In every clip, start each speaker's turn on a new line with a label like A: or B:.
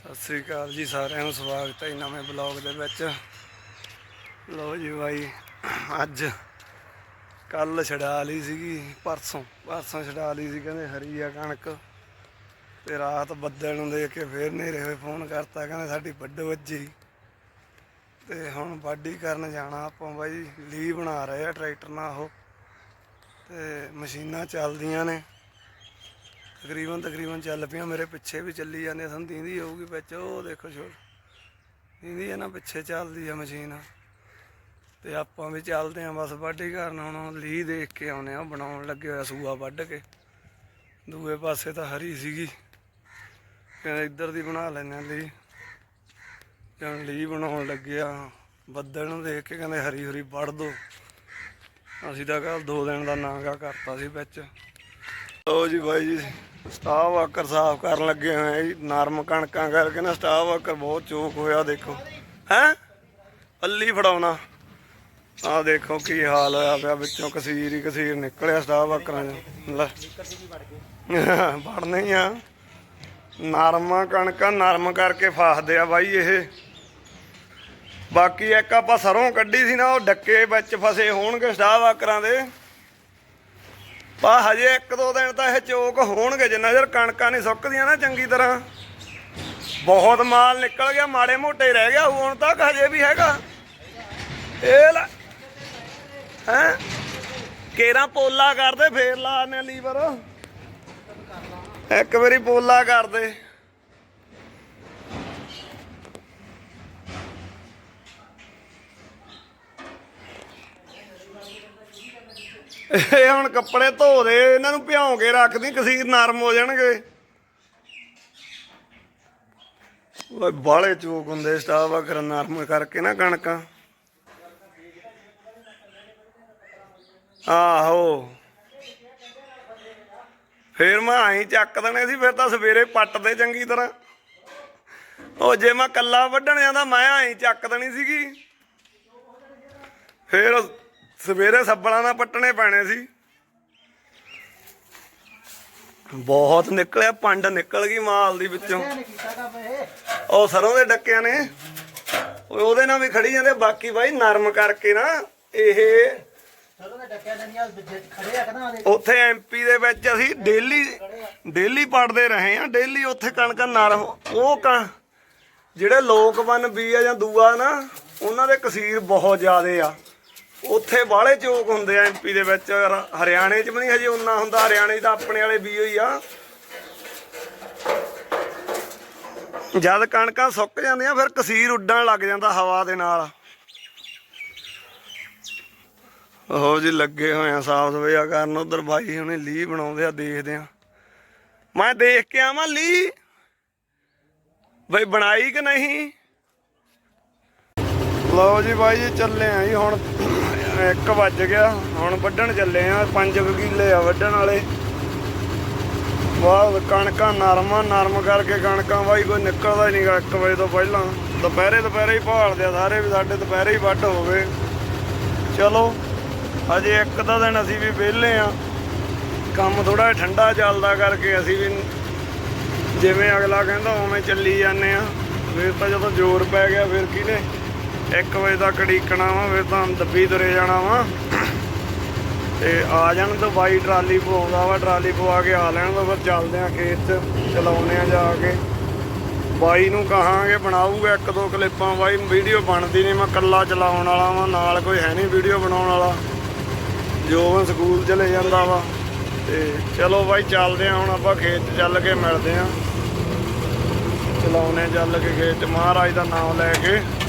A: ਸਤਿ ਸ੍ਰੀ ਅਕਾਲ ਜੀ ਸਾਰਿਆਂ ਨੂੰ, ਸਵਾਗਤ ਹੈ ਜੀ ਨਵੇਂ ਬਲੌਗ ਦੇ ਵਿੱਚ। ਲੋ ਜੀ ਬਾਈ, ਅੱਜ ਕੱਲ ਛਡਾ ਲਈ ਸੀਗੀ, ਪਰਸੋਂ ਪਰਸੋਂ ਛਡਾ ਲਈ ਸੀ ਕਹਿੰਦੇ ਹਰੀ ਆ ਕਣਕ। ਤੇ ਰਾਤ ਬੱਦਲ ਨੂੰ ਦੇਖ ਕੇ ਫੇਰ ਨੇਰੇ ਹੋਏ ਫੋਨ ਕਰਤਾ, ਕਹਿੰਦੇ ਸਾਡੀ ਵੱਡ ਵੱਜੀ। ਤੇ ਹੁਣ ਵਾਢੀ ਕਰਨ ਜਾਣਾ ਆਪਾਂ ਬਾਈ ਲੀ ਬਣਾ ਰਹੇ ਆ ਟਰੈਕਟਰ ਨਾਲ ਉਹ। ਤੇ ਮਸ਼ੀਨਾਂ ਚੱਲਦੀਆਂ ਨੇ। ਤਕਰੀਬਨ ਤਕਰੀਬਨ ਚੱਲ ਪਈਆਂ, ਮੇਰੇ ਪਿੱਛੇ ਵੀ ਚੱਲੀ ਜਾਂਦੇ ਸਾਨੂੰ, ਦੀਂਦੀ ਹੋਊਗੀ ਵਿੱਚ, ਉਹ ਦੇਖੋ ਛੋੜ ਦੀਂਦੀ ਹੈ ਨਾ ਪਿੱਛੇ ਚੱਲਦੀ ਆ ਮਸ਼ੀਨ। ਤੇ ਆਪਾਂ ਵੀ ਚੱਲਦੇ ਆਂ, ਬਸ ਵਾਢੀ ਕਰਨ ਹੁਣ ਲੀ ਦੇਖ ਕੇ ਆਉਨੇ ਆ, ਬਣਾਉਣ ਲੱਗੇ ਹੋਇਆ ਸੂਆ ਵੱਢ ਕੇ। ਦੂਏ ਪਾਸੇ ਤਾਂ ਹਰੀ ਸੀਗੀ। ਕਹਿੰਦੇ ਇੱਧਰ ਦੀ ਬਣਾ ਲੈਨੇ ਆ ਲੀ। ਜਣ ਲੀ ਬਣਾਉਣ ਲੱਗਿਆ ਆ, ਬੱਦਲ ਨੂੰ ਦੇਖ ਕੇ ਕਹਿੰਦੇ ਹਰੀ ਹਰੀ ਵੱਢ ਦੋ। ਅਸੀਂ ਤਾਂ ਕੱਲ ਦੋ ਦਿਨ ਦਾ ਨਾਂਗਾ ਕਰਤਾ ਸੀ ਵਿੱਚ। ਲਓ ਜੀ ਬਾਈ ਜੀ। ਸਟਾਫ ਵਰਕਰ ਸਾਫ਼ ਕਰਨ ਲੱਗੇ ਹੋਏ ਆ ਜੀ, ਨਰਮ ਕਣਕਾਂ ਕਰਕੇ ਨਾ ਸਟਾਫ ਵਾਕਰ ਬਹੁਤ ਚੋਕ ਹੋਇਆ, ਦੇਖੋ। ਹੈ? ਅੱਲੀ ਫੜਾਉਣਾ। ਆਹ ਦੇਖੋ ਕੀ ਹਾਲ ਹੋਇਆ ਪਿਆ, ਵਿੱਚੋਂ ਕਸੀਰ ਹੀ ਕਸੀਰ ਨਿਕਲਿਆ ਸਟਾਫ ਵਰਕਰਾਂ ਚ। ਲੈ। ਵੜਨੇ ਆ। ਨਰਮ ਕਣਕਾਂ ਨਰਮ ਕਰਕੇ ਫਾਸਦੇ ਆ ਬਾਈ ਇਹ। ਬਾਕੀ ਇੱਕ ਆਪਾਂ ਸਰੋਂ ਕੱਢੀ ਸੀ ਨਾ, ਉਹ ਡੱਕੇ ਵਿੱਚ ਫਸੇ ਹੋਣਗੇ ਸਟਾਫ ਵਰਕਰਾਂ ਦੇ। ਪਾ ਹਜੇ ਇੱਕ ਦੋ ਦਿਨ ਤਾਂ ਇਹ ਚੋਕ ਹੋਣਗੇ, ਜਿੰਨਾ ਚਿਰ ਕਣਕਾਂ ਨਹੀਂ ਸੁੱਕਦੀਆਂ ਨਾ ਚੰਗੀ ਤਰ੍ਹਾਂ। ਬਹੁਤ ਮਾਲ ਨਿਕਲ ਗਿਆ, ਮਾੜੇ ਮੋਟੇ ਰਹਿ ਗਿਆ ਹੁਣ ਤੱਕ ਹਜੇ ਵੀ ਹੈਗਾ। ਇਹ ਲੈ, ਹੈ? ਕੇਰਾ ਪੋਲਾ ਕਰਦੇ, ਫੇਰ ਲਾਣੇ ਲੀਵਰ। ਇੱਕ ਵਾਰੀ ਪੋਲਾ ਕਰਦੇ। ਇਹ ਹੁਣ ਕੱਪੜੇ ਧੋ ਦੇ, ਇਹਨਾਂ ਨੂੰ ਭਿਉਂ ਕੇ ਰੱਖਦੀ ਕਸੀਰ ਨਰਮ ਹੋ ਜਾਣਗੇ। ਓਏ ਬਾਲੇ ਚੋਕ ਹੁੰਦੇ ਸਟਾਫ ਆ ਕਰ ਨਰਮ ਕਰਕੇ ਨਾ ਕਣਕਾਂ। ਆਹੋ। ਫੇਰ ਮੈਂ ਆਈ ਚੱਕ ਦੇਣੇ ਸੀ, ਫਿਰ ਤਾਂ ਸਵੇਰੇ ਪੱਟਦੇ ਚੰਗੀ ਤਰ੍ਹਾਂ। ਉਹ ਜੇ ਮੈਂ ਕੱਲਾ ਵੱਢਣ ਜਾਂਦਾ ਮੈਂ ਆਈ ਚੱਕ ਦੇਣੀ ਸੀਗੀ। ਫੇਰ ਸਵੇਰੇ ਸੱਬਲਾਂ ਨਾਲ ਪੱਟਣੇ ਪੈਣੇ ਸੀ। ਬਹੁਤ ਨਿਕਲਿਆ ਪੰਡ ਨਿਕਲ ਗਈ ਮਾਲ ਦੀ ਵਿੱਚੋਂ। ਉਹ ਸਰੋਂ ਦੇ ਡੱਕਿਆਂ ਨੇ। ਓਏ ਉਹਦੇ ਨਾਲ ਵੀ ਖੜੀ ਜਾਂਦੇ ਬਾਕੀ ਬਾਈ ਨਰਮ ਕਰਕੇ ਨਾ ਇਹ ਉੱਥੇ ਐਮਪੀ ਦੇ ਵਿੱਚ ਅਸੀਂ ਡੇਲੀ ਡੇਲੀ ਪੜਦੇ ਰਹੇ ਆ ਡੇਲੀ ਉੱਥੇ ਕਣਕਾਂ ਨਰਮ ਉਹ ਕਣ ਜਿਹੜੇ ਲੋਕ ਬਨ ਬੀ ਆ ਜਾਂ ਦੂਆ ਨਾ ਉਹਨਾਂ ਦੇ ਕਸੀਰ ਬਹੁਤ ਜ਼ਿਆਦੇ ਆ। ਉੱਥੇ ਬਾਹਲੇ ਚੋਕ ਹੁੰਦੇ ਆ ਐਮਪੀ ਦੇ ਵਿੱਚ ਹਰਿਆਣੇ 'ਚ ਵੀ ਨਹੀਂ ਹਜੇ ਉਨਾ ਹੁੰਦਾ, ਹਰਿਆਣੇ 'ਚ ਤਾਂ ਆਪਣੇ ਵਾਲੇ ਬੀ ਹੋਈ ਆ। ਜਦ ਕਣਕਾਂ ਸੁੱਕ ਜਾਂਦੀਆਂ, ਫਿਰ ਕਸੀਰ ਉੱਡਣ ਲੱਗ ਜਾਂਦਾ ਹਵਾ ਦੇ ਨਾਲ। ਉਹ ਜੀ ਲੱਗੇ ਹੋਏ ਆ ਸਾਫ਼ ਸਫਾਈਆ ਕਰਨ, ਉਧਰ ਬਾਈ ਹੁਣੇ ਲੀ ਬਣਾਉਂਦੇ ਆ, ਦੇਖਦੇ ਆ। ਮੈਂ ਦੇਖ ਕੇ ਆਵਾਂ ਲੀ ਬਈ ਬਣਾਈ ਕਿ ਨਹੀਂ? ਲਓ ਜੀ ਬਾਈ ਜੀ, ਚੱਲੇ ਆ ਜੀ ਹੁਣ। ਇੱਕ ਵੱਜ ਗਿਆ। ਹੁਣ ਵੱਢਣ ਚੱਲੇ ਆ। ਪੰਜ ਕਿੱਲੇ ਆ ਵੱਢਣ ਵਾਲੇ। ਵਾਹ, ਕਣਕਾਂ ਨਰਮਾਂ ਨਰਮ ਕਰਕੇ ਕਣਕਾਂ। ਬਾਈ, ਕੋਈ ਨਿਕਲਦਾ ਹੀ ਨਹੀਂਗਾ 1 ਵਜੇ ਤੋਂ ਪਹਿਲਾਂ। ਦੁਪਹਿਰੇ ਦੁਪਹਿਰੇ ਹੀ ਭਾਲਦੇ ਆ ਸਾਰੇ ਵੀ, ਸਾਡੇ ਦੁਪਹਿਰੇ ਹੀ ਵੱਢ ਹੋਵੇ। ਚਲੋ ਅਜੇ ਇੱਕ ਦਾ ਦਿਨ ਅਸੀਂ ਵੀ ਵਿਹਲੇ ਆ। ਕੰਮ ਥੋੜਾ ਠੰਡਾ ਚੱਲਦਾ ਕਰਕੇ ਅਸੀਂ ਵੀ ਜਿਵੇਂ ਅਗਲਾ ਕਹਿੰਦਾ ਉਵੇਂ ਚੱਲੀ ਜਾਂਦੇ ਆ। ਫਿਰ ਤਾਂ ਜਦੋਂ ਜ਼ੋਰ ਪੈ ਗਿਆ, ਫਿਰ ਕਿਹਨੇ 1 ਵਜੇ ਤੱਕ ਢੀਕਣਾ ਵਾ, ਫਿਰ ਤਾਂ ਦੱਬੀ ਤੁਰੇ ਜਾਣਾ ਵਾ। ਤੇ ਆ ਜਾਣ ਤਾਂ ਬਾਈ ਟਰਾਲੀ ਪਵਾਉਂਦਾ ਵਾ, ਟਰਾਲੀ ਪਵਾ ਕੇ ਆ ਲੈਣ ਤੋਂ ਫਿਰ ਚੱਲਦੇ ਆ ਖੇਤ 'ਚ ਚਲਾਉਨੇ ਆ ਜਾ ਕੇ। ਬਾਈ ਨੂੰ ਕਹਾਂਗੇ, ਬਣਾਊਗਾ ਇੱਕ ਦੋ ਕਲਿੱਪਾਂ। ਬਾਈ, ਵੀਡੀਓ ਬਣਦੀ ਨਹੀਂ ਮੈਂ ਇਕੱਲਾ ਚਲਾਉਣ ਵਾਲਾ ਵਾਂ, ਨਾਲ ਕੋਈ ਹੈ ਨਹੀਂ ਵੀਡੀਓ ਬਣਾਉਣ ਵਾਲਾ। ਜੋਵਨ ਸਕੂਲ ਚਲੇ ਜਾਂਦਾ ਵਾ। ਤੇ ਚਲੋ ਬਾਈ, ਚੱਲਦੇ ਆ, ਹੁਣ ਆਪਾਂ ਖੇਤ ਚੱਲ ਕੇ ਮਿਲਦੇ ਆ। ਚਲਾਉਨੇ ਚੱਲ ਕੇ ਖੇਤ। 'ਚ ਮਹਾਰਾਜ ਦਾ ਨਾਮ ਲੈ ਕੇ।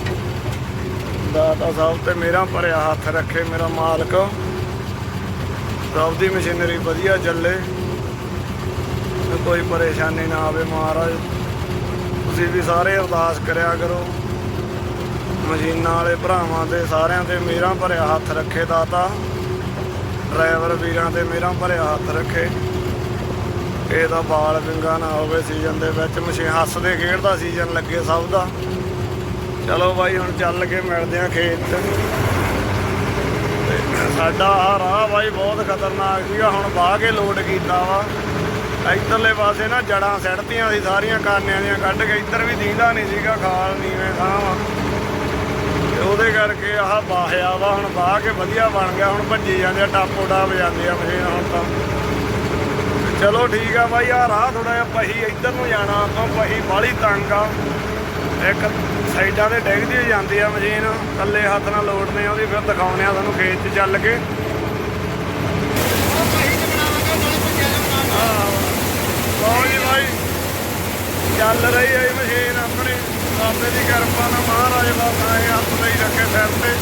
A: ਦਾਤਾ ਸਾਹਿਬ ਤੇ ਮੇਰਾ ਭਰਿਆ ਹੱਥ ਰੱਖੇ ਮੇਰਾ ਮਾਲਕ। ਸਭ ਦੀ ਮਸ਼ੀਨਰੀ ਵਧੀਆ ਚੱਲੇ। ਕੋਈ ਪਰੇਸ਼ਾਨੀ ਨਾ ਆਵੇ ਮਹਾਰਾਜ। ਤੁਸੀਂ ਵੀ ਸਾਰੇ ਅਰਦਾਸ ਕਰਿਆ ਕਰੋ। ਮਸ਼ੀਨਾਂ ਵਾਲੇ ਭਰਾਵਾਂ ਤੇ ਸਾਰਿਆਂ ਤੇ ਮੇਰਾ ਭਰਿਆ ਹੱਥ ਰੱਖੇ ਦਾਤਾ। ਡਰਾਈਵਰ ਵੀਰਾਂ ਤੇ ਮੇਰਾ ਭਰਿਆ ਹੱਥ ਰੱਖੇ। ਇਹਦਾ ਬਾਲ ਵਿੰਗਾ ਨਾ ਹੋਵੇ ਸੀਜ਼ਨ ਦੇ ਵਿੱਚ। ਮਸ਼ੀਨ ਹੱਸਦੇ ਖੇਡਦਾ ਸੀਜ਼ਨ ਲੱਗੇ ਸਭ ਦਾ। ਚਲੋ ਬਾਈ, ਹੁਣ ਚੱਲ ਕੇ ਮਿਲਦੇ ਆ ਖੇਤ। 'ਚ ਸਾਡਾ ਆਹ ਰਾਹ ਬਾਈ ਬਹੁਤ ਖਤਰਨਾਕ ਸੀਗਾ, ਹੁਣ ਬਾਹ ਕੇ ਲੋਡ ਕੀਤਾ ਵਾ। ਇੱਧਰਲੇ ਪਾਸੇ ਨਾ ਜੜਾਂ ਸੜਤੀਆਂ ਸੀ, ਸਾਰੀਆਂ ਕਾਨਿਆਂ ਦੀਆਂ ਕੱਢ ਕੇ ਇੱਧਰ ਵੀ ਦੀਂਦਾ ਨਹੀਂ ਸੀਗਾ, ਖਾਲ ਨੀਵੇਂ ਥਾਂ ਵਾ। ਤੇ ਉਹਦੇ ਕਰਕੇ ਆਹ ਬਾਹਿਆ ਵਾ, ਹੁਣ ਬਾਹ ਕੇ ਵਧੀਆ ਬਣ ਗਿਆ, ਹੁਣ ਭੱਜੀ ਜਾਂਦੇ ਆ, ਟਾਪੋ ਟਾਪ ਜਾਂਦੇ ਆ ਮਸ਼ੀਨ ਹੁਣ ਤਾਂ। ਚਲੋ ਠੀਕ ਆ ਬਾਈ ਆ ਰਾਹ ਥੋੜਾ ਜਿਹਾ ਪਹੀ ਇੱਧਰ ਨੂੰ ਜਾਣਾ, ਆਪਾਂ ਪਹੀ ਬਾਹਲੀ ਤੰਗ ਆ। ਇੱਕ ਸਾਈਡਾਂ ਤੇ ਡਿੱਗਦੀ ਹੋਈ ਜਾਂਦੀ ਆ ਮਸ਼ੀਨ ਥੱਲੇ ਹੱਥ ਨਾਲ ਲੋੜਨੇ ਆ ਉਹਦੀ, ਫਿਰ ਦਿਖਾਉਣੇ ਆ ਤੁਹਾਨੂੰ ਖੇਤ 'ਚ ਚੱਲ ਕੇ। ਲਓ ਜੀ ਭਾਈ ਚੱਲ ਰਹੀ ਹੈ ਮਸ਼ੀਨ ਆਪਣੀ। ਬਾਬੇ ਦੀ ਕਿਰਪਾ ਨਾਲ ਮਹਾਰਾਜ ਬਾਬਾ ਇਹ ਹੱਥ ਲਈ ਰੱਖੇ ਸਿਰ ਤੇ।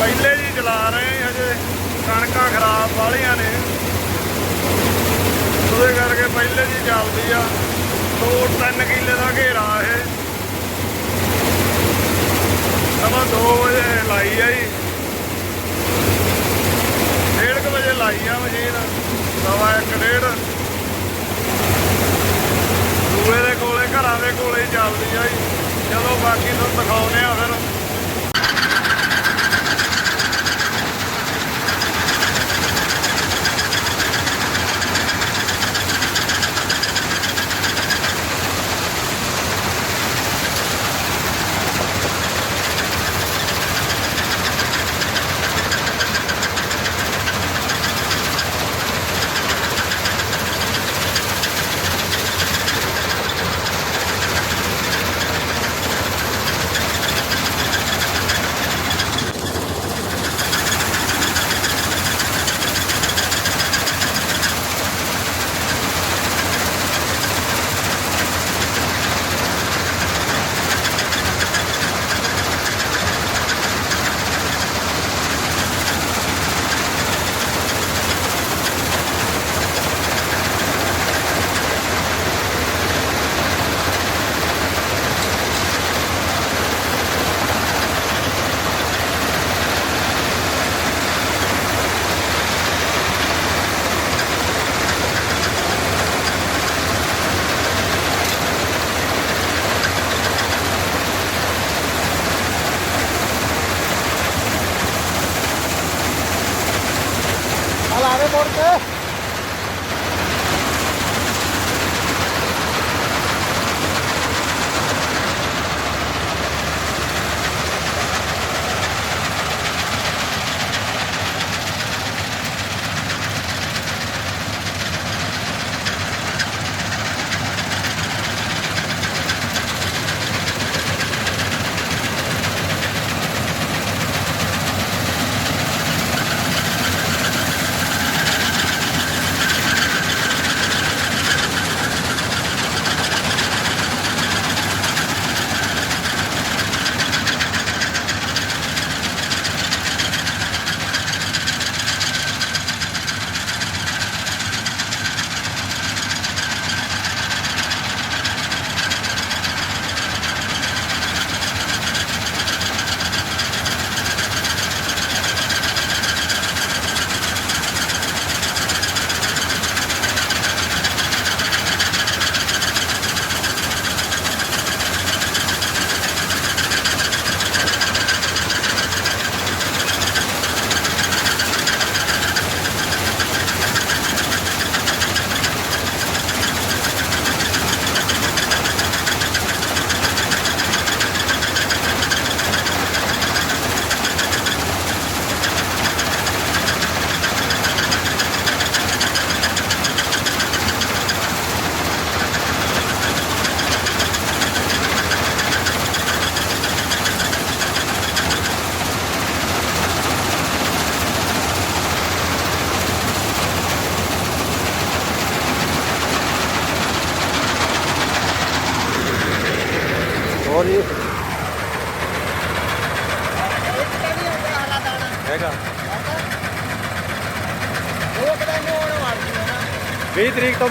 A: ਪਹਿਲੇ ਜੀ ਚਲਾ ਰਹੇ ਹਜੇ, ਕਣਕਾਂ ਖਰਾਬ ਵਾਲੀਆਂ ਨੇ। ਉਹਦੇ ਕਰਕੇ ਪਹਿਲੇ ਜੀ ਚੱਲਦੀ ਆ। ਦੋ ਤਿੰਨ ਕਿੱਲੇ ਦਾ ਘੇਰਾ ਇਹ। ਸਵਾ 2 ਵਜੇ ਲਾਈ ਆ ਜੀ। ਡੇਢ ਕੁ ਵਜੇ ਲਾਈ ਆ ਮਸ਼ੀਨ। ਸਵਾ ਇੱਕ, ਡੇਢ। ਦੂਏ ਦੇ ਕੋਲੇ, ਘਰਾਂ ਦੇ ਕੋਲੇ ਚੱਲਦੀ ਆ ਜੀ। ਚਲੋ ਬਾਕੀ ਤੁਹਾਨੂੰ ਦਿਖਾਉਨੇ ਆ ਫਿਰ।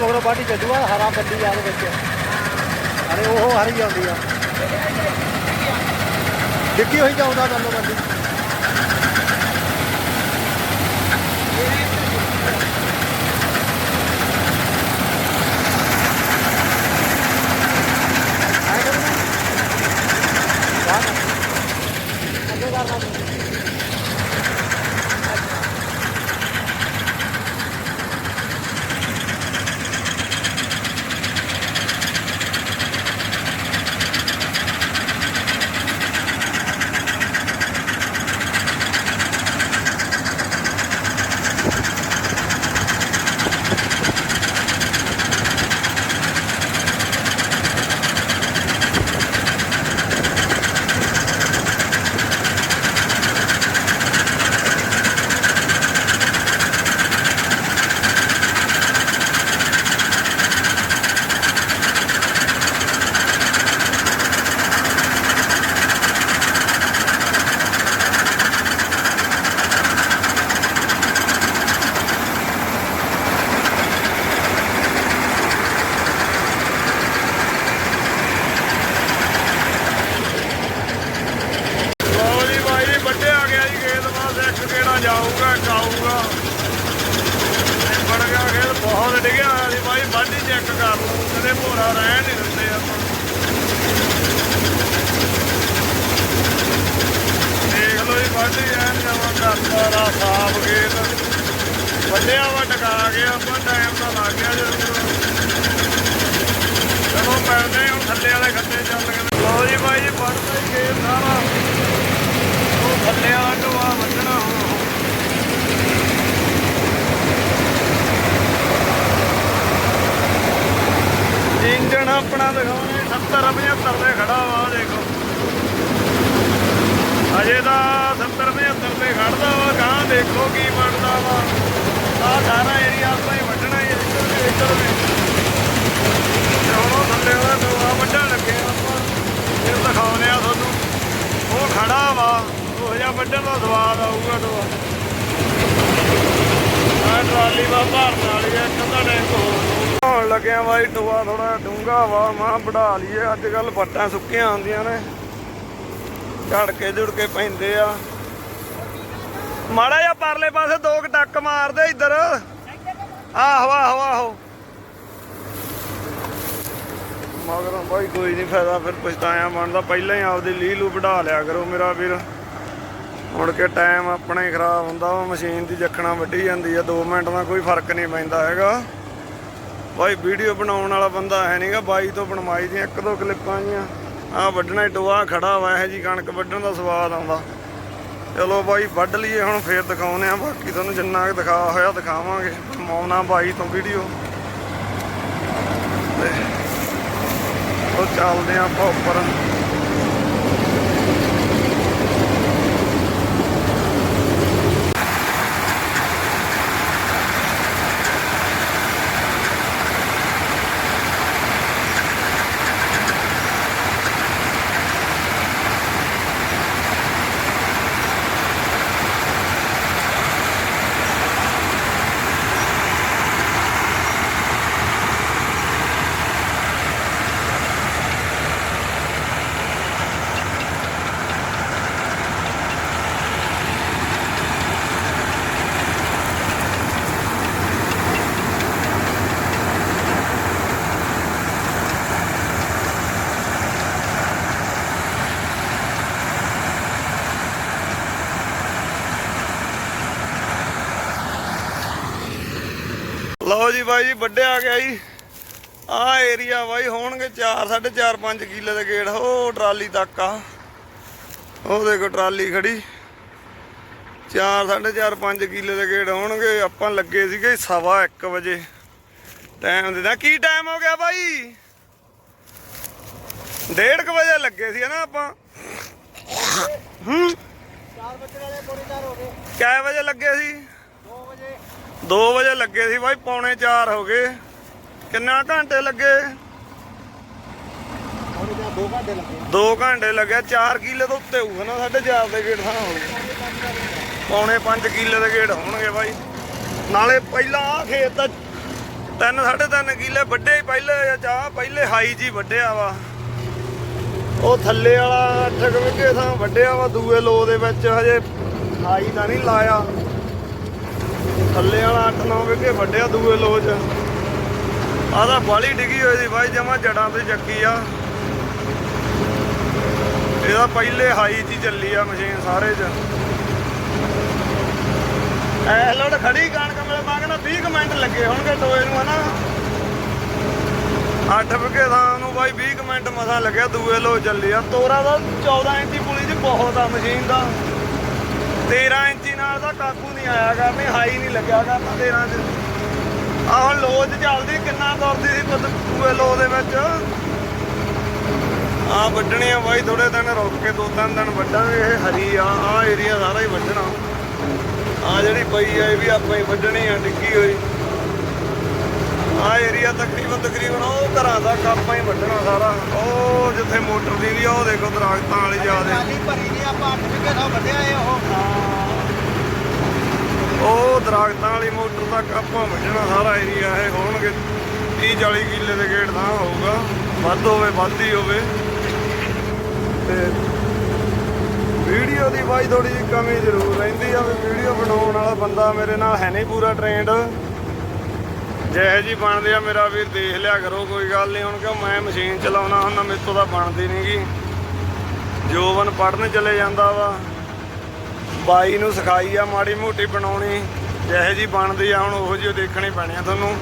B: ਮਗਰੋਂ ਪਾਰਟੀ ਚੱਲੂਗਾ, ਹਰਾ ਬੱਦੀ ਆ ਦੇ ਵਿੱਚ। ਅਰੇ ਉਹ ਹਰੀ ਆਉਂਦੀ ਆ। ਡਿੱਗੀ ਹੋਈ ਜਾਉਂਦਾ ਤੁਹਾਨੂੰ ਬੱਦੀ। ਅੱਗੇ ਕਰਨਾ
A: ਆਪਣਾ ਦਿਖਾਉਣੇ 70 75 ਤੇ ਖੜਾ ਵਾ ਦੇਖੋ ਅਜੇ ਤਾਂ 70 75 ਤੇ ਖੜਦਾ ਵਾ ਗਾਂ ਦੇਖੋ ਕੀ ਬਣਦਾ ਵਾ ਆ ਸਾਰਾ ਏਰੀਆ ਆਪਾਂ ਹੀ ਵੱਢਣਾ ਹੀ ਇੱਧਰ ਵੀ ਇੱਧਰ ਵੀ ਤੇ ਥੱਲੇ ਉਹਦਾ ਟੋਆ ਵੱਢਣ ਲੱਗੇ ਆਪਾਂ ਇਹ ਦਿਖਾਉਂਦੇ ਆ ਤੁਹਾਨੂੰ ਉਹ ਖੜਾ ਵਾ ਉਹ ਜਿਹਾ ਵੱਢਣ ਦਾ ਸਵਾਦ ਆਊਗਾ ਦੋਆ ਆ ਟਰਾਲੀ ਵਾ ਭਰਨ ਵਾਲੀ ਆ ਕੰਦਾ ਟੈਂਕ ਹੋਰ। ਹੋਣ ਲੱਗਿਆ ਬਾਈ ਟੋਆ ਥੋੜਾ ਡੂੰਗਾ ਵਾ, ਮਾਂ ਵਢਾ ਲਈਏ। ਅੱਜ ਕੱਲ ਪੱਟਾਂ ਸੁੱਕੀਆਂ ਆਉਂਦੀਆਂ ਨੇ। ਝੜ ਕੇ ਜੁੜ ਕੇ ਪੈਂਦੇ ਆ। ਮਾੜਾ ਜਿਹਾ ਪਰਲੇ ਪਾਸੇ ਦੋ ਟੱਕ ਮਾਰਦੇ ਇੱਧਰ। ਆਹੋ ਆਹੋ ਆਹੋ। ਮਗਰੋਂ ਬਾਈ ਕੋਈ ਨਹੀਂ ਫਾਇਦਾ, ਫਿਰ ਪਛਤਾਇਆ ਬਣਦਾ। ਪਹਿਲਾਂ ਹੀ ਆਪਦੀ ਲੀਹ ਲੂ ਵਢਾ ਲਿਆ ਕਰੋ ਮੇਰਾ ਵੀਰ। ਮੁੜ ਕੇ ਟਾਈਮ ਆਪਣਾ ਖਰਾਬ ਹੁੰਦਾ ਵਾ ਮਸ਼ੀਨ ਦੀ ਜੱਖਣਾ ਵੱਢੀ ਜਾਂਦੀ ਆ। 2 ਮਿੰਟ ਦਾ ਕੋਈ ਫ਼ਰਕ ਨਹੀਂ ਪੈਂਦਾ ਹੈਗਾ। ਬਾਈ ਵੀਡੀਓ ਬਣਾਉਣ ਵਾਲਾ ਬੰਦਾ ਹੈ ਨਹੀਂਗਾ ਬਾਈ ਤੋਂ ਬਣਵਾਈ ਦੀਆਂ ਇੱਕ ਦੋ ਕਲਿੱਪਾਂ ਜੀਆਂ। ਆ ਵੱਢਣਾ ਹੀ ਟੋਆ ਖੜਾ ਵਾ, ਇਹ ਜੀ ਕਣਕ ਵੱਢਣ ਦਾ ਸਵਾਦ ਆਉਂਦਾ। ਚਲੋ ਬਾਈ, ਵੱਢ ਲਈਏ ਹੁਣ, ਫੇਰ ਦਿਖਾਉਨੇ ਆ ਬਾਕੀ ਤੁਹਾਨੂੰ ਜਿੰਨਾ ਕੁ ਦਿਖਾ ਹੋਇਆ ਦਿਖਾਵਾਂਗੇ। ਬਣਵਾਉਣਾ ਬਾਈ ਤੋਂ ਵੀਡੀਓ। ਤੇ ਉਹ ਚੱਲਦੇ ਆ ਆਪਾਂ ਉੱਪਰ। ਲਓ ਜੀ ਬਾਈ ਜੀ ਵੱਡੇ ਆ ਗਿਆ ਜੀ। ਆ ਏਰੀਆ ਬਾਈ ਹੋਣਗੇ 4 4.5 5 ਕਿੱਲੇ ਦੇ ਗੇੜ। ਉਹ ਟਰਾਲੀ ਤੱਕ ਆ। ਉਹ ਦੇਖੋ ਟਰਾਲੀ ਖੜੀ। 4 4.5 5 ਕਿੱਲੇ ਦੇ ਗੇੜ ਹੋਣਗੇ। ਆਪਾਂ ਲੱਗੇ ਸੀਗੇ ਸਵਾ 1 ਵਜੇ। ਟਾਈਮ ਦੇਦਾ ਕੀ ਟਾਈਮ ਹੋ ਗਿਆ ਬਾਈ? 1:30 ਵਜੇ ਲੱਗੇ ਸੀ ਨਾ ਆਪਾਂ। ਹੂੰ।
B: 4 ਵਜੇ ਵਾਲੇ 4 ਹੋ ਗਏ।
A: ਕਿੰਨੇ ਵਜੇ ਲੱਗੇ ਸੀ?
B: 2 ਵਜੇ
A: 2 ਵਜੇ ਲੱਗੇ ਸੀ ਬਾਈ ਪੌਣੇ 4 ਹੋ ਗਏ। ਕਿੰਨਾ ਘੰਟੇ ਲੱਗੇ?
B: ਪੌਣੇ 4 2 ਘੰਟੇ ਲੱਗੇ।
A: 2 ਘੰਟੇ ਲੱਗਿਆ 4 ਕਿੱਲੇ ਤੋਂ ਉੱਤੇ ਹੋਊਗਾ ਨਾ ਸਾਢੇ 4 ਦੇ ਗੇੜ ਥਾਂ ਹੋਊਗਾ ਪੌਣੇ 5 ਕਿੱਲੇ ਦੇ ਗੇੜ ਹੋਣਗੇ ਬਾਈ। ਨਾਲੇ ਪਹਿਲਾਂ ਆ ਖੇਤ ਤਾਂ 3 3.5 ਕਿੱਲੇ ਵੱਡੇ ਹੀ ਪਹਿਲੇ ਜਾਂ ਚਾਹ ਪਹਿਲੇ ਹਾਈ ਜੀ ਵੱਡਿਆ ਵਾ। ਉਹ ਥੱਲੇ ਵਾਲਾ 8 ਵਿਗੇ ਥਾਂ ਵੱਡਿਆ ਵਾ ਦੂਏ ਲੋ ਦੇ ਵਿੱਚ ਹਜੇ ਹਾਈ ਤਾਂ ਨਹੀਂ ਲਾਇਆ। ਥੱਲੇ ਵਾਲਾ 8-9 ਵਿਗੇ ਵੱਡਿਆ ਦੂਏ ਲੋ 'ਚ ਤਾਂ ਬਾਲੀ ਡਿੱਗੀ ਹੋਈ ਸੀ ਬਾਈ, ਜਮਾ ਜੜਾਂ ਤੇ ਚੱਕੀ ਆ। ਇਹਦਾ ਪਹਿਲੇ ਹਾਈ 'ਚ ਚੱਲੀ ਆ ਮਸ਼ੀਨ ਸਾਰੇ 'ਚ। ਐ ਲੋੜ ਖੜੀ ਕਣਕ ਮੇਰੇ ਮੰਗਣਾ 20 ਕੁ ਮਿੰਟ ਲੱਗੇ ਹੋਣਗੇ ਟੋਏ ਨੂੰ, ਹਨਾ? 8 ਵਿਗੇ ਥਾਂ ਨੂੰ ਬਾਈ 20 ਕੁ ਮਿੰਟ ਮਸਾ ਲੱਗਿਆ ਦੂਏ ਲੋ ਚੱਲੀ ਆ। ਤੋਰਾ ਦਾ 14 ਇੰਚੀ ਪੁਲੀ 'ਚ ਬਹੁਤ ਆ ਮਸ਼ੀਨ ਦਾ। 13 ਤਾਂ ਕਾਬੂ ਨਹੀਂ ਆਇਆ ਕਰਨੀ ਹਾਈ ਨਹੀਂ ਲੱਗਿਆ ਕਰਨਾ 13 'ਚ ਆਹ ਹੁਣ ਲੋ 'ਚ ਚੱਲਦੀ ਕਿੰਨਾ ਤੁਰਦੀ ਸੀ ਪਤ- ਦੂਏ ਲੋ ਦੇ ਵਿੱਚ। ਆ ਵੱਢਣੇ ਆ ਬਾਈ ਥੋੜੇ ਦਿਨ ਰੁਕ ਕੇ ਦੋ ਤਿੰਨ ਦਿਨ ਵੱਢਾਂਗੇ ਇਹ ਹਰੀ ਆ ਆ ਏਰੀਆ ਸਾਰਾ ਹੀ ਵੱਢਣਾ। ਆ ਜਿਹੜੀ ਪਈ ਆ ਇਹ ਵੀ ਆਪਾਂ ਹੀ ਵੱਢਣੀ ਆ ਡਿੱਗੀ ਹੋਈ। ਆ ਏਰੀਆ ਤਕਰੀਬਨ ਤਕਰੀਬਨ ਉਹ ਘਰਾਂ ਦਾ ਆਪਾਂ ਹੀ ਵੱਢਣਾ ਸਾਰਾ। ਉਹ ਜਿੱਥੇ ਮੋਟਰ ਦੀ ਵੀ ਆ ਉਹ ਦੇਖੋ ਦਰਖਤਾਂ ਵਾਲੀ ਜਿਆਦੇ
B: ਭਰੀ ਨਹੀਂ ਆਪਾਂ 8 ਵਜੇ ਤੋਂ ਵੱਢਿਆ ਏ ਉਹ।
A: ਉਹ ਦਰਖਤਾਂ ਵਾਲੀ ਮੋਟਰ ਤੱਕ ਆਪਾਂ ਵੱਢਣਾ ਸਾਰਾ ਏਰੀਆ ਇਹ ਹੋਣਗੇ। 30 40 ਕਿੱਲੇ ਦੇ ਗੇੜ ਤਾਂ ਹੋਊਗਾ। ਵੱਧ ਹੋਵੇ, ਵੱਧ ਹੀ ਹੋਵੇ। ਤੇ ਵੀਡੀਓ ਦੀ ਬਾਈ ਥੋੜੀ ਜਿਹੀ ਕਮੀ ਜ਼ਰੂਰ ਰਹਿੰਦੀ ਆ ਵੀ ਵੀਡੀਓ ਬਣਾਉਣ ਵਾਲਾ ਬੰਦਾ ਮੇਰੇ ਨਾਲ ਹੈ ਨਹੀਂ ਪੂਰਾ ਟ੍ਰੇਨਡ ਜਿਹੇ ਜੀ ਬਣਦੇ ਆ ਮੇਰਾ ਵੀਰ ਦੇਖ ਲਿਆ ਕਰੋ, ਕੋਈ ਗੱਲ ਨਹੀਂ। ਹੁਣ ਕਿਉਂ ਮੈਂ ਮਸ਼ੀਨ ਚਲਾਉਣਾ ਹੁੰਦਾ, ਮੇਰੇ ਤੋਂ ਤਾਂ ਬਣਦੀ ਨਹੀਂਗੀ ਜੋਵਨ ਪੜਨ ਚਲੇ ਜਾਂਦਾ ਵਾ। ਬਾਈ ਨੂੰ ਸਿਖਾਈ ਆ ਮਾੜੀ ਮੋਟੀ ਬਣਾਉਣੀ, ਜਿਹੇ ਜੀ ਬਣਦੀ ਆ, ਹੁਣ ਉਹੋ ਜਿਹੀ ਦੇਖਣੀ ਪੈਣੀ ਆ ਤੁਹਾਨੂੰ।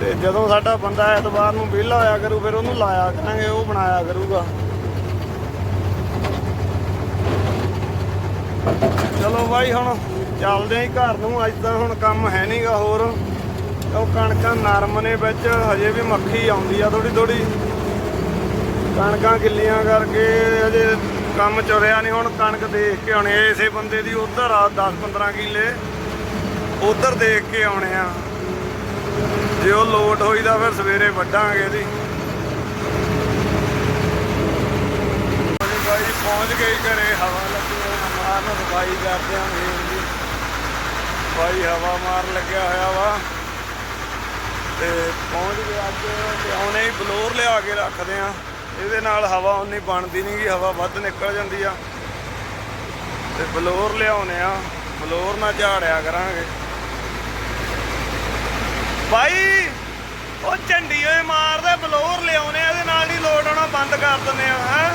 A: ਤੇ ਜਦੋਂ ਸਾਡਾ ਬੰਦਾ ਐਤਵਾਰ ਨੂੰ ਵਿਹਲਾ ਹੋਇਆ ਕਰੂ, ਫਿਰ ਉਹਨੂੰ ਲਾਇਆ ਕਰਾਂਗੇ, ਉਹ ਬਣਾਇਆ ਕਰੂਗਾ। ਚਲੋ ਬਾਈ, ਹੁਣ ਚੱਲਦੇ ਆਂ ਘਰ ਨੂੰ, ਅੱਜ ਤਾਂ ਹੁਣ ਕੰਮ ਹੈ ਨਹੀਂਗਾ ਹੋਰ। ਉਹ ਕਣਕਾਂ ਨਰਮ ਨੇ ਵਿੱਚ, ਹਜੇ ਵੀ ਮੱਖੀ ਆਉਂਦੀ ਆ ਥੋੜੀ ਥੋੜੀ ਕਣਕਾਂ ਗਿੱਲੀਆਂ ਕਰਕੇ ਹਜੇ ਕੰਮ ਚੁਰਿਆ ਨਹੀਂ ਹੁਣ ਕਣਕ ਦੇਖ ਕੇ ਆਉਣੇ ਇਸੇ ਬੰਦੇ ਦੀ ਉਧਰ ਆ 10 15 ਕਿੱਲੇ। ਉਧਰ ਦੇਖ ਕੇ ਆਉਣੇ ਆ। ਜੇ ਉਹ ਲੋਟ ਹੋਈ ਤਾਂ ਫਿਰ ਸਵੇਰੇ ਵੱਢਾਂਗੇ ਇਹਦੀ। ਅਸੀਂ ਬਾਈ ਪਹੁੰਚ ਗਈ ਘਰੇ ਹਵਾ ਲੱਗੀ ਮਾਰ ਆ, ਸਫ਼ਾਈ ਕਰਦੇ ਆਂ ਵੀਰ ਬਾਈ ਹਵਾ ਮਾਰ ਲੱਗਿਆ ਹੋਇਆ ਵਾ। ਤੇ ਪਹੁੰਚ ਗਏ ਅੱਜ ਤੇ ਆਉਣੇ ਹੀ ਬਲੋਰ ਲਿਆ ਕੇ ਰੱਖਦੇ ਆ। ਇਹਦੇ ਨਾਲ ਹਵਾ ਉਨੀ ਬਣਦੀ ਨਹੀਂ ਗੀ, ਹਵਾ ਵੱਧ ਨਿਕਲ ਜਾਂਦੀ ਆ। ਤੇ ਬਲੋਰ ਲਿਆਉਨੇ ਆ, ਬਲੋਰ ਨਾਲ ਝਾੜਿਆ ਕਰਾਂਗੇ। ਭਾਈ ਉਹ ਝੰਡੀ ਓਏ ਮਾਰਦੇ, ਬਲੋਰ ਲਿਆਉਨੇ ਆ, ਇਹਦੇ ਨਾਲ ਨਹੀਂ ਲੋਡ ਆਉਣਾ, ਬੰਦ ਕਰ ਦਿੰਦੇ ਆ, ਹੈ।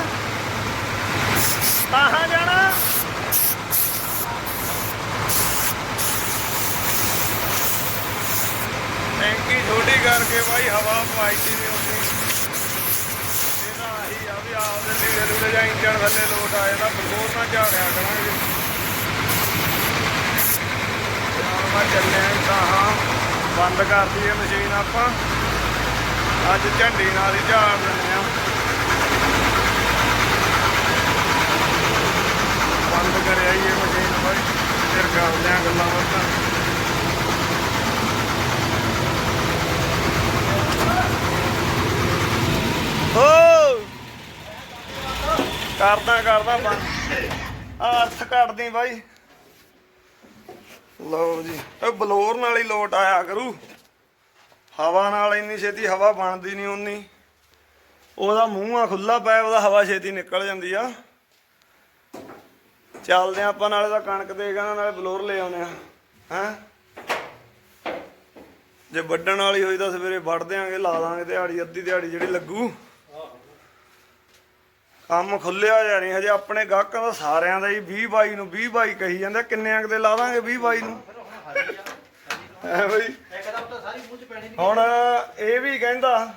A: ਕਹਾਂ ਜਾਣਾ। ਟੈਂਕੀ ਛੋਟੀ ਕਰਕੇ ਭਾਈ ਹਵਾ ਪਾਈਦੀ ਨਹੀਂ ਹੁੰਦੀ ਇਹਦਾ ਆਹੀ ਆ ਵੀ ਆਪਦੇ ਲੀੜੇ ਲੂੜੇ ਜਾਂ ਇੰਜਣ ਥੱਲੇ ਲੋਟ ਆ ਜਾਂਦਾ ਬਲੋਰ ਨਾਲ ਝਾੜਿਆ ਕਰਾਂਗੇ ਹੁਣ ਮੈਂ ਚੱਲਿਆ ਤਾਂ ਹਾਂ ਬੰਦ ਕਰਦੀ ਹੈ ਮਸ਼ੀਨ ਆਪਾਂ ਅੱਜ ਝੰਡੀ ਨਾਲ ਹੀ ਝਾੜ ਦਿੰਦੇ ਆ ਬੰਦ ਕਰਿਆ ਇਹ ਮਸ਼ੀਨ ਬਾਈ ਫਿਰ ਕਰਦੇ ਆ ਗੱਲਾਂ ਬਾਤਾਂ ਓ ਕਰਦਾ ਕਰਦਾ ਬੰਦ ਆ ਅਰਥ ਕੱਢਦੀ ਬਾਈ। ਲਓ ਜੀ, ਇਹ ਬਲੋਰ ਨਾਲ ਹੀ ਲੋਟ ਆਇਆ ਕਰੂ। ਹਵਾ ਨਾਲ ਇੰਨੀ ਛੇਤੀ ਹਵਾ ਬਣਦੀ ਨਹੀਂ ਉਨੀ। ਉਹਦਾ ਮੂੰਹ ਆ ਖੁੱਲਾ ਪਿਆ, ਉਹਦਾ ਹਵਾ ਛੇਤੀ ਨਿਕਲ ਜਾਂਦੀ ਆ। ਚੱਲਦੇ ਆ ਆਪਾਂ, ਨਾਲੇ ਤਾਂ ਕਣਕ ਦੇ ਗਾਣਾ ਨਾਲੇ ਬਲੋਰ ਲੈ ਆਉਨੇ ਆ। ਹੈਂ? ਜੇ ਵੱਢਣ ਵਾਲੀ ਹੋਈ ਤਾਂ ਸਵੇਰੇ ਵੱਢ ਦਿਆਂਗੇ, ਲਾ ਦਾਂਗੇ ਦਿਹਾੜੀ, ਅੱਧੀ ਦਿਹਾੜੀ ਜਿਹੜੀ ਲੱਗੂ। ਕੰਮ ਖੁੱਲਿਆ ਜਾਂ ਨਹੀਂ, ਹਜੇ ਆਪਣੇ ਗਾਹਕਾਂ ਦਾ ਸਾਰਿਆਂ ਦਾ ਹੀ 20 22 ਨੂੰ 20 22 ਕਹੀ ਜਾਂਦੇ, ਕਿੰਨੇ ਅੰਕ ਦੇ ਲਾ ਦਾਂਗੇ 20 22 ਨੂੰ? ਐ ਬਈ? ਹੁਣ ਇਹ ਵੀ ਕਹਿੰਦਾ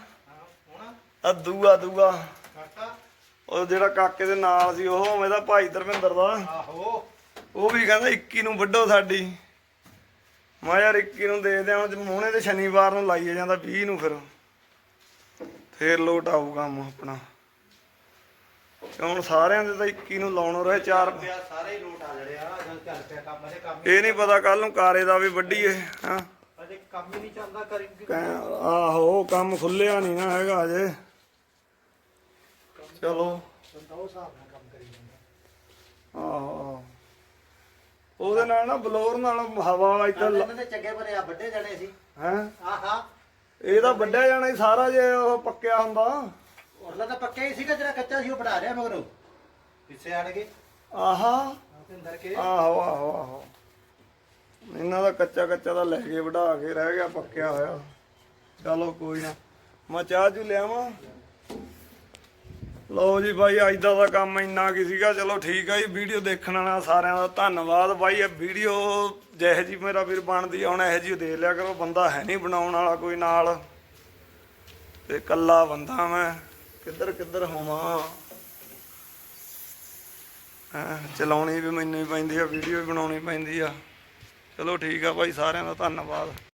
A: ਆ ਦੂਆ ਦੂਆ। ਉਹ ਜਿਹੜਾ ਕਾਕੇ ਦੇ ਨਾਲ ਸੀ, ਉਹ ਇਹਦਾ ਭਾਈ ਧਰਮਿੰਦਰ ਦਾ।
B: ਆਹੋ
A: ਉਹ ਵੀ ਕਹਿੰਦਾ 21 ਨੂੰ ਵੱਡੋ ਸਾਡੀ। ਮੈਂ ਯਾਰ 21 ਨੂੰ ਦੇ ਦਿਆਂ ਮੋਹਣੇ ਤੇ ਸ਼ਨੀਵਾਰ ਨੂੰ ਲਾਈਏ ਜਾਂਦਾ 20 ਨੂੰ ਫਿਰ। ਫੇਰ ਲੋਟ ਆਊ ਕੰਮ ਆਪਣਾ। ਹੁਣ ਸਾਰਿਆਂ ਦੇ ਤਾਂ 21 ਨੂੰ ਲਾਉਣ ਰਹੇ ਚਾਰ।
B: ਸਾਰੇ ਹੀ ਲੋਟ ਆ ਜੜੇ ਆ ਜਦ ਪਿਆ ਕੰਮ ਕੰਮ
A: ਇਹ ਨਹੀਂ ਪਤਾ ਕੱਲ ਨੂੰ ਕਾਰੇ ਦਾ ਵੀ ਵੱਢੀਏ ਹਾਂ।
B: ਅਜੇ ਕੰਮ ਹੀ ਨਹੀਂ ਚੱਲਦਾ ਕਰੀ
A: ਆਹੋ ਕੰਮ ਖੁੱਲਿਆ ਨਹੀਂ ਨਾ ਹੈਗਾ ਅਜੇ। ਚਲੋ। ਆਹੋ। ਉਹਦੇ ਨਾਲ ਨਾ ਬਲੋਰ ਨਾਲ ਹਵਾ ਇੱਥੇ
B: ਇਹਨਾਂ ਦੇ ਚੰਗੇ ਬਣੇ ਆ ਵੱਡੇ ਜਣੇ ਸੀ।
A: ਹੈ?
B: ਆਹਾ।
A: ਇਹ ਤਾਂ ਵੱਡਿਆ ਜਾਣਾ ਸੀ ਸਾਰਾ ਜੇ ਉਹ ਪੱਕਿਆ ਹੁੰਦਾ।
B: ਉਰਲਾ ਤਾਂ ਪੱਕਿਆ ਹੀ ਸੀਗਾ ਜਿਹੜਾ ਕੱਚਾ ਸੀ ਉਹ ਬਣਾ ਰਿਹਾ ਮਗਰੋਂ। ਪਿੱਛੇ ਆੜ ਕੇ
A: ਆਹਾ।
B: ਅੰਦਰ ਕੇ।
A: ਆਹੋ ਆਹੋ ਆਹੋ। ਇਹਨਾਂ ਦਾ ਕੱਚਾ ਕੱਚਾ ਤਾਂ ਲੈ ਕੇ ਵਢਾ ਕੇ ਰਹਿ ਗਿਆ ਪੱਕਿਆ ਹੋਇਆ। ਚਲੋ ਕੋਈ ਨਾ। ਮੈਂ ਚਾਹ ਚੂ ਲਿਆਵਾਂ। ਲਓ ਜੀ ਬਾਈ ਅੱਜ ਦਾ ਤਾਂ ਕੰਮ ਇੰਨਾ ਕੀ ਸੀਗਾ। ਚਲੋ ਠੀਕ ਆ ਜੀ ਵੀਡੀਓ ਦੇਖਣ ਵਾਲਾ ਸਾਰਿਆਂ ਦਾ ਧੰਨਵਾਦ। ਬਾਈ ਇਹ ਵੀਡੀਓ ਜਿਹੋ ਜੀ ਮੇਰਾ ਵੀਰ ਬਣਦੀ ਆ ਹੁਣ ਇਹੋ ਜੀ ਦੇ ਲਿਆ ਕਰੋ। ਬੰਦਾ ਹੈ ਨਹੀਂ ਬਣਾਉਣ ਵਾਲਾ ਕੋਈ ਨਾਲ। ਤੇ ਕੱਲਾ ਬੰਦਾ ਮੈਂ। ਕਿੱਧਰ ਕਿੱਧਰ ਹੋਵਾਂ ਚਲਾਉਣੀ ਵੀ ਮੈਨੂੰ ਹੀ ਪੈਂਦੀ ਆ ਵੀਡੀਓ ਵੀ ਬਣਾਉਣੀ ਪੈਂਦੀ ਆ। ਚਲੋ ਠੀਕ ਆ ਭਾਈ, ਸਾਰਿਆਂ ਦਾ ਧੰਨਵਾਦ।